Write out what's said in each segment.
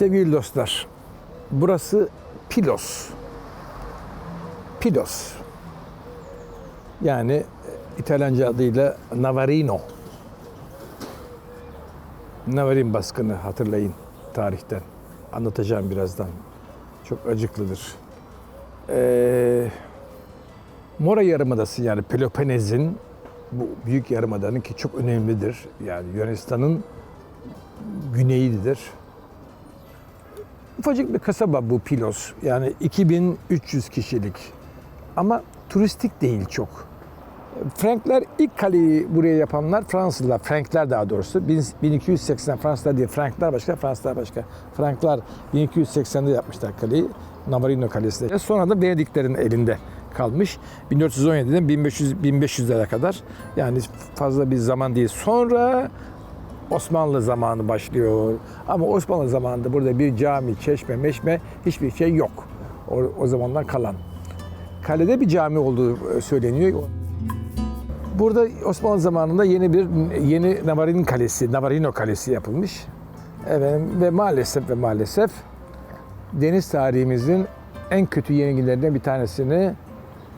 Sevgili dostlar, burası Pilos. Pilos. Yani e, İtalyanca adıyla Navarino. Navarin baskını hatırlayın tarihten. Anlatacağım birazdan. Çok acıklıdır. Ee, Mora Yarımadası yani Peloponez'in bu büyük yarımadanın ki çok önemlidir. Yani Yunanistan'ın güneyidir. Ufacık bir kasaba bu Pilos. Yani 2300 kişilik. Ama turistik değil çok. Frankler ilk kaleyi buraya yapanlar Fransızlar, Frankler daha doğrusu. 1280 Fransızlar değil, Franklar başka, Fransızlar başka. Franklar 1280'de yapmışlar kaleyi. Navarino Kalesi. Sonra da Venediklerin elinde kalmış. 1417'den 1500 1500'lere kadar. Yani fazla bir zaman değil. Sonra Osmanlı zamanı başlıyor. Ama Osmanlı zamanında burada bir cami, çeşme, meşme hiçbir şey yok. O, o zamandan kalan. Kalede bir cami olduğu e, söyleniyor. Burada Osmanlı zamanında yeni bir yeni Navarin Kalesi, Navarino Kalesi yapılmış. Efendim, ve maalesef ve maalesef deniz tarihimizin en kötü yenilgilerinden bir tanesini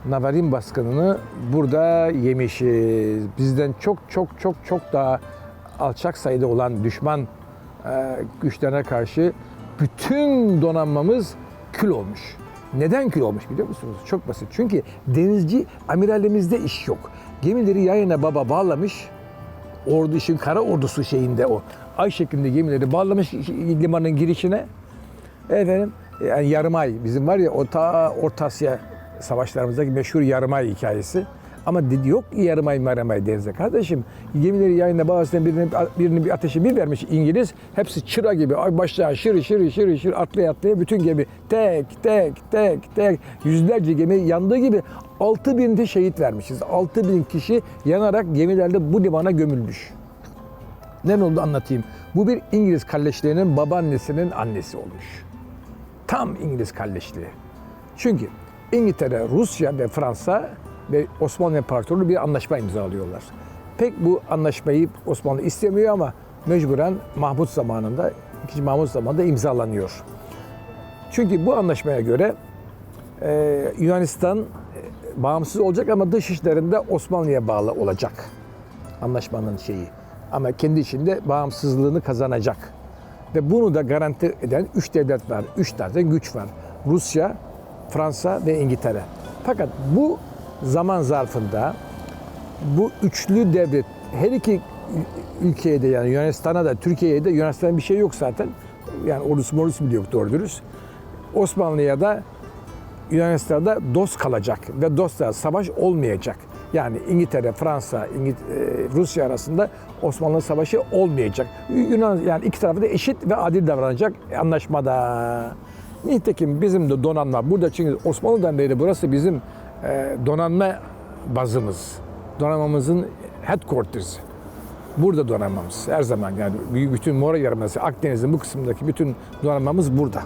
Navarin baskınını burada yemişiz. Bizden çok çok çok çok daha alçak sayıda olan düşman e, güçlerine karşı bütün donanmamız kül olmuş. Neden kül olmuş biliyor musunuz? Çok basit. Çünkü denizci amiralimizde iş yok. Gemileri yayına baba bağlamış. Ordu işin kara ordusu şeyinde o. Ay şeklinde gemileri bağlamış limanın girişine. Efendim yani yarımay bizim var ya o ta Orta Asya savaşlarımızdaki meşhur yarımay hikayesi. Ama dedi yok ki yarımay maramay denize. Kardeşim gemileri yayına bağlasından birinin, birinin bir ateşi bir vermiş İngiliz. Hepsi çıra gibi ay başlayan şır şır şır şır atlaya atlaya bütün gemi tek tek tek tek yüzlerce gemi yandığı gibi 6 bin şehit vermişiz. 6 bin kişi yanarak gemilerle bu limana gömülmüş. Ne oldu anlatayım. Bu bir İngiliz kalleşliğinin babaannesinin annesi olmuş. Tam İngiliz kalleşliği. Çünkü İngiltere, Rusya ve Fransa ve Osmanlı İmparatorluğu bir anlaşma imzalıyorlar. Pek bu anlaşmayı Osmanlı istemiyor ama mecburen Mahmut zamanında, 2. Mahmut zamanında imzalanıyor. Çünkü bu anlaşmaya göre e, Yunanistan e, bağımsız olacak ama dış işlerinde Osmanlı'ya bağlı olacak. Anlaşmanın şeyi. Ama kendi içinde bağımsızlığını kazanacak. Ve bunu da garanti eden üç devlet var. Üç tane güç var. Rusya, Fransa ve İngiltere. Fakat bu zaman zarfında bu üçlü devlet her iki ülkeye de yani Yunanistan'a da Türkiye'ye de Yunanistan'da bir şey yok zaten. Yani ordusu mordusu bile yok doğru dürüst. Osmanlı'ya da Yunanistan'da dost kalacak ve dostlar savaş olmayacak. Yani İngiltere, Fransa, İngil- e, Rusya arasında Osmanlı savaşı olmayacak. Yunan yani iki tarafı da eşit ve adil davranacak anlaşmada. Nitekim bizim de donanma burada çünkü Osmanlı'dan beri burası bizim donanma bazımız. Donanmamızın headquarters. Burada donanmamız her zaman yani bütün Mora Yarımadası, Akdeniz'in bu kısmındaki bütün donanmamız burada.